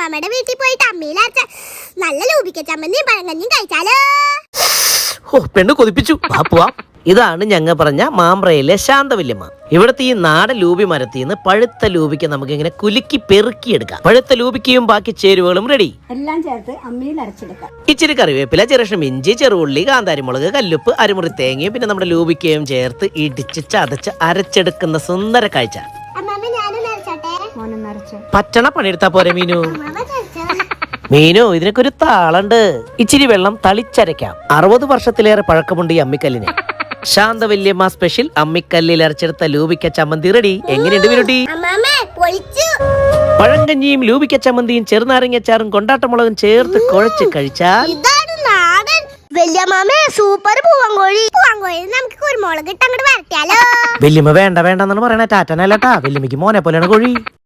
അമ്മാമ്മയുടെ വീട്ടിൽ പോയിട്ട് അമ്മയിലരച്ച നല്ല ലൂപിക്ക ചമ്മന്തിയും പഴങ്കഞ്ഞിയും കഴിച്ചാലോ? ഓ പെണ്ണ് കൊതിപ്പിച്ചു. വാ പോവാം. ഇതാണ് ഞങ്ങൾ പറഞ്ഞ മാമ്പ്രയിലെ ശാന്തവല്യമ്മ. ഇവിടുത്തെ ഈ നാടൻ ലൂബി മരത്തിൽ നിന്ന് പഴുത്ത ലൂബിക്ക് നമുക്ക് ഇങ്ങനെ കുലുക്കി പെറുക്കി എടുക്കാം പഴുത്ത ലൂബിക്കയും ബാക്കി ചേരുവകളും റെഡി എല്ലാം ചേർത്ത് അമ്മിയിൽ അരച്ചെടുക്കാം. ഇച്ചിരി കറിവേപ്പില ചെറുഷം ഇഞ്ചി ചെറുള്ളി കാന്താരിമുളക് കല്ലുപ്പ് അരിമുറി തേങ്ങയും പിന്നെ നമ്മുടെ ലൂബിക്കയും ചേർത്ത് ഇടിച്ച് ചതച്ച് അരച്ചെടുക്കുന്ന സുന്ദര കാഴ്ച. പച്ചണ പണിയെടുത്താ പോരെ മീനു. മീനു ഇതിനൊക്കെ ഒരു താളുണ്ട്. ഇച്ചിരി വെള്ളം തളിച്ചരയ്ക്കാം. അറുപത് വർഷത്തിലേറെ പഴക്കമുണ്ട് ഈ അമ്മിക്കല്ലിന്. ശാന്ത വല്യമ്മ സ്പെഷ്യൽ അമ്മിക്കല്ലിൽ അരച്ചെടുത്ത ലൂബിക്ക ചമ്മന്തി റെഡി എങ്ങനെയുണ്ട് പൊളിച്ചു. പഴങ്കഞ്ഞിയും ലൂബിക്ക ചമ്മന്തിയും ചെറുനാരങ്ങച്ചാറും കൊണ്ടാട്ടമുളകും ചേർത്ത് കുഴച്ച് കഴിച്ചാൽ സൂപ്പർ പൂവങ്കോഴി പൂവങ്കോഴി നമുക്ക് കുരുമുളക് ഇട്ട് അങ്ങോട്ട് വരട്ടിയാലോ? വല്യമ്മ വേണ്ട വേണ്ടെന്നാണ് പറയണേ. ടാറ്റനല്ലട്ടാ വല്യമ്മക്ക് മോനെ പോലെയാണ് കോഴി.